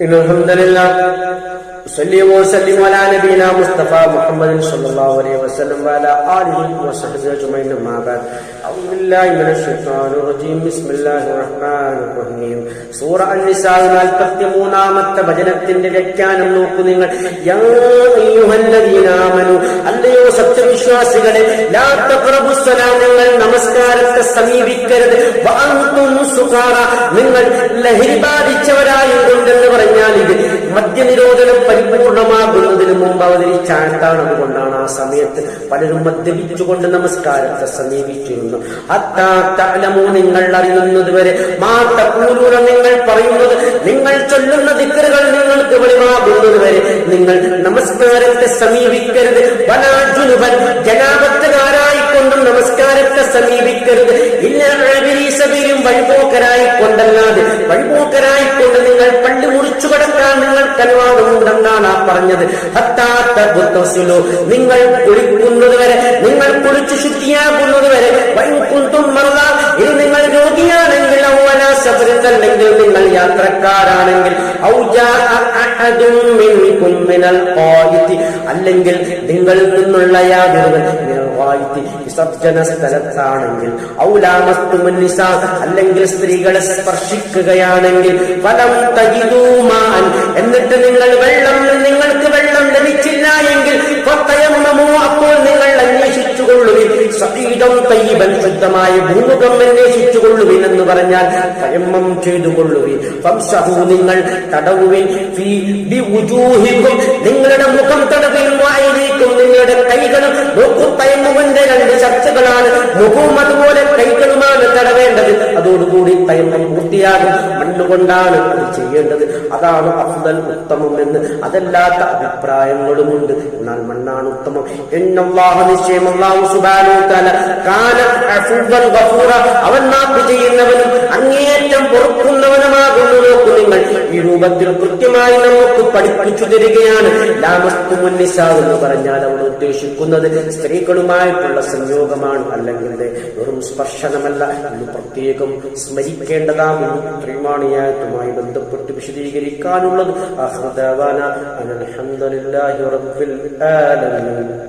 إن الحمد لله صلي وسلم على نبينا مصطفى محمد صلى الله عليه وسلم وعلى آله وصحبه أجمعين أما بعد أعوذ بالله من الشيطان الرجيم بسم الله الرحمن الرحيم സൂറ അന്നിസാ നാൽപ്പത്തി മൂന്നാമത്തെ വചനത്തിന്റെ വ്യാഖ്യാനം നോക്കൂ നിങ്ങൾ യാ അയ്യുഹല്ലദീന ആമനു അല്ലയോ സത്യവിശ്വാസികളെ ലാ തഖറബുസ്സലാം നിങ്ങൾ നമസ്കാരത്തെ സമീപിക്കരുത് വഅൻതും സുഖാറ നിങ്ങൾ ലഹരി ബാധിച്ചവരായതുകൊണ്ടെന്ന് പറഞ്ഞാൽ ഇത് മദ്യനിരോധനം പരിപൂർണമാകുന്നതിന് മുമ്പ് അവതരിച്ച അതുകൊണ്ടാണ് ആ സമയത്ത് പലരും മദ്യപിച്ചുകൊണ്ട് നമസ്കാരത്തെ സമീപിച്ചിരുന്നു അത്താലമോ നിങ്ങൾ അറിയുന്നത് വരെ മാത്തൂരൂര നിങ്ങൾ പറയുന്നത് നിങ്ങൾ ചൊല്ലുന്ന ദിക്കറുകൾ നിങ്ങൾക്ക് വെളിവാകുന്നത് വരെ നിങ്ങൾ നമസ്കാരത്തെ സമീപിക്കരുത്. വനാജുനുവൻ ജനാപത്തുകാരായിക്കൊണ്ടും നമസ്കാരത്തെ സമീപിക്കരുത്. ഇല്ല വഴിപോക്കരായിക്കൊണ്ടല്ലാതെ വഴിപോക്കരായി അനുവാദമുണ്ടെന്നാണ് ആ പറഞ്ഞത്. നിങ്ങൾ കുളിക്കുന്നത് വരെ നിങ്ങൾ കുളിച്ച് ശുദ്ധിയാകുന്നത് വരെ ഇത് നിങ്ങൾ രോഗിയാണെങ്കിൽ അല്ലെങ്കിൽ നിങ്ങൾ യാത്രക്കാരാണെങ്കിൽ അല്ലെങ്കിൽ നിങ്ങളിൽ നിന്നുള്ള യാതൊരുവൻ ഖായിത്തി വിസർജന സ്ഥലത്താണെങ്കിൽ ഔലാമസ്തുമുന്നിസ അല്ലെങ്കിൽ സ്ത്രീകളെ സ്പർശിക്കുകയാണെങ്കിൽ ഫലം തജിദൂമാൻ എന്നിട്ട് നിങ്ങൾ വെള്ളം സതീതം തയ്യബൻ ശുദ്ധമായ ഭൂമുഖം അന്വേഷിച്ചുകൊള്ളുവിൻ എന്ന് പറഞ്ഞാൽ തയമ്മം ചെയ്തുകൊള്ളുവിൻ. വംശഹു നിങ്ങൾ തടവുവിൻ. നിങ്ങളുടെ മുഖം തടവിലും വായിരിക്കും നിങ്ങളുടെ കൈകളും നോക്കും തയമ്മുവിന്റെ രണ്ട് ചർച്ചകളാണ്. മുഖവും അതുപോലെ കൈകളുമാണ് തടവേണ്ടത്. അതോടുകൂടി തയമ്മം പൂർത്തിയാകും. മണ്ണുകൊണ്ടാണ് അത് ചെയ്യേണ്ടത്. അതാണ് അഫ്ദൽ ഉത്തമം എന്ന് അതല്ലാത്ത അഭിപ്രായങ്ങളുമുണ്ട്. എന്നാൽ മണ്ണാണ് ഉത്തമം. എന്നല്ലാഹ നിശ്ചയം. അല്ലാഹു സുബ്ഹാനഹു തല കാന അവൻ മാപ്പ് ചെയ്യുന്നവനും രൂപത്തിൽ കൃത്യമായി നമുക്ക് പഠിപ്പിച്ചു തരികയാണ്. ലാമസ്തു മുന്നിസ എന്ന് പറഞ്ഞാൽ അവൾ ഉദ്ദേശിക്കുന്നത് സ്ത്രീകളുമായിട്ടുള്ള സംയോഗമാണ്. അല്ലെങ്കിൽ വെറും സ്പർശനമല്ല. എന്ന് പ്രത്യേകം സ്മരിക്കേണ്ടതാകുന്നു. ത്രിമാണിയായതുമായി ബന്ധപ്പെട്ട് വിശദീകരിക്കാനുള്ളത് അൽഹംദുലില്ലാഹി റബ്ബിൽ ആലമീൻ.